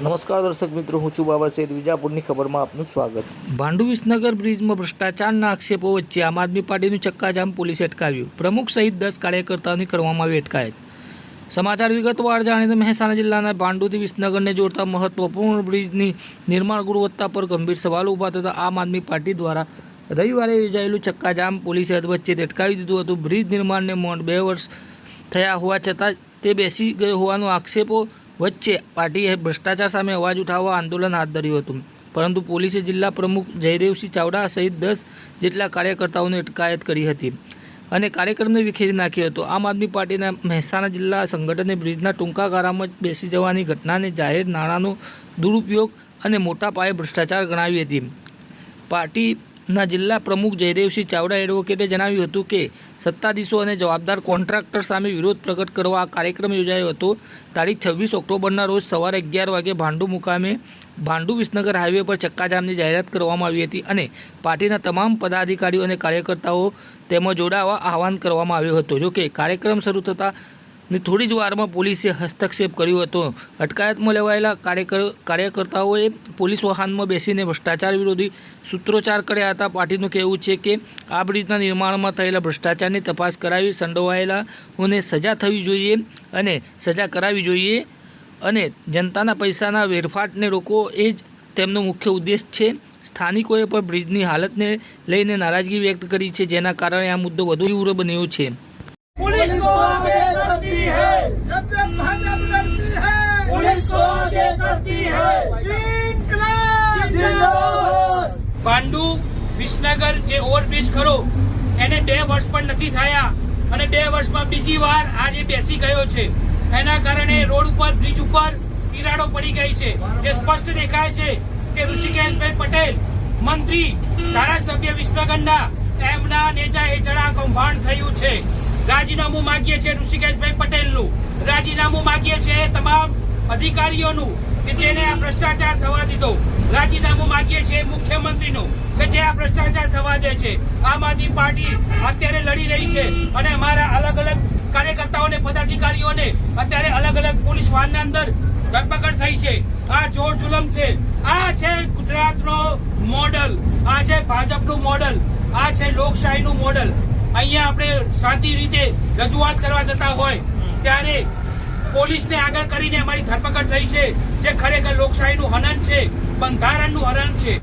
નમસ્કાર દર્શક મિત્રો, હું છું બાબા સૈદ વિજાપુરની ખબરમાં આપનું સ્વાગત. ભાંડુ વિસનગર બ્રિજમાં ભ્રષ્ટાચારના આક્ષેપો વચ્ચે આમ આદમી પાર્ટીનું ચક્કાજામ પોલીસે અટકાવ્યું. પ્રમુખ સહિત દસ કાર્યકર્તાઓની કરવામાં આવી અટકાયત. સમાચાર વિગતવાર જાણીએ તો મહેસાણા જિલ્લાના ભાંડુથી વિસનગરને જોડતા મહત્વપૂર્ણ બ્રિજની નિર્માણ ગુણવત્તા પર ગંભીર સવાલો ઊભા થતા આમ આદમી પાર્ટી દ્વારા રવિવારે યોજાયેલું ચક્કાજામ પોલીસે વચ્ચે અટકાવી દીધું હતું. બ્રિજ નિર્માણને મોડ બે વર્ષ થયા હોવા છતાં તે બેસી ગયો હોવાનો આક્ષેપો વચ્ચે પાર્ટીએ ભ્રષ્ટાચાર સામે અવાજ ઉઠાવવા આંદોલન હાથ ધર્યું હતું. પરંતુ પોલીસે જિલ્લા પ્રમુખ જયદેવસિંહ ચાવડા સહિત દસ જેટલા કાર્યકર્તાઓની અટકાયત કરી હતી અને કાર્યક્રમને વિખેરી નાખ્યો હતો. આમ આદમી પાર્ટીના મહેસાણા જિલ્લા સંગઠને બ્રિજના ટૂંકા ગારામાં જ બેસી જવાની ઘટનાને જાહેર નાણાંનો દુરુપયોગ અને મોટા પાયે ભ્રષ્ટાચાર ગણાવી હતી. પાર્ટીના જિલ્લા પ્રમુખ જયદેવસિંહ ચાવડા એડવોકેટે જણાવ્યું હતું કે, સત્તાધીશો અને જવાબદાર કોન્ટ્રાક્ટર સામે વિરોધ પ્રગટ કરવા આ કાર્યક્રમ યોજાયો હતો. તારીખ છવ્વીસ ઓક્ટોબરના રોજ સવારે અગિયાર વાગે ભાંડુ મુકામે ભાંડુ વિસનગર હાઈવે પર ચક્કાજામની જાહેરાત કરવામાં આવી હતી અને પાર્ટીના તમામ પદાધિકારીઓ અને કાર્યકર્તાઓ તેમાં જોડાવા આહવાન કરવામાં આવ્યું હતું. જોકે કાર્યક્રમ શરૂ થતાં ની થોડી જ વારમાં પોલીસે હસ્તક્ષેપ કર્યો હતો. અટકાયતમાં લેવાયેલા કાર્યકર, કાર્યકર્તાઓએ પોલીસ વાહનમાં બેસીને ભ્રષ્ટાચાર વિરોધી સૂત્રોચ્ચાર કર્યા હતા. પાર્ટીનું કહેવું છે કે, આ બ્રિજના નિર્માણમાં થયેલા ભ્રષ્ટાચારની તપાસ કરાવી સંડોવાયેલાઓને સજા થવી જોઈએ અને સજા કરાવી જોઈએ અને જનતાના પૈસાના વેરફાટને રોકવો એ જ તેમનો મુખ્ય ઉદ્દેશ છે. સ્થાનિકોએ પણ બ્રિજની હાલતને લઈને નારાજગી વ્યક્ત કરી છે, જેના કારણે આ મુદ્દો વધુ તીવ્ર બન્યો છે. પાંડુ, વિસનગર જે ઓવરબ્રિજ ખરો, એને બે વર્ષ પણ નથી થયા. અને બે વર્ષમાં બીજી વાર આજે બેસી ગયો છે. એના કારણે રોડ ઉપર, બ્રિજ ઉપર તિરાડો પડી ગઈ છે. એ સ્પષ્ટ દેખાય છે કે ઋષિકેશભાઈ પટેલ, મંત્રી, ધારાસભ્ય વિસનગરના, એમના નેજા હેઠળ આ કૌભાંડ થયું છે. રાજીનામું માગીએ છીએ ઋષિકેશભાઈ પટેલનું. રાજીનામું માગીએ છીએ તમામ અધિકારીઓનું કે જેને આ ભ્રષ્ટાચાર થવા દીધો. રાજીનામું માંગીએ છીએ મુખ્યમંત્રીનું કે જે આ ભ્રષ્ટાચાર થવા દે છે. આમ આદમી પાર્ટી અત્યારે લડી રહી છે અને અમારા અલગ અલગ કાર્યકર્તાઓને, પદાધિકારીઓને અત્યારે અલગ અલગ પોલીસ વાહનના અંદર ધરપકડ થઈ છે. આ જોર જુલમ છે. આ છે ગુજરાતનો મોડલ. આ છે ભાજપનું મોડલ. આ છે લોકશાહીનું મોડલ. અહીંયા આપણે શાંતિ રીતે રજૂઆત કરવા જતા હોય ત્યારે પોલીસને આગળ કરીને અમારી ધરપકડ થઈ છે, જે ખરેખર લોકશાહીનું હનન છે, બંધારણનું હરણ છે.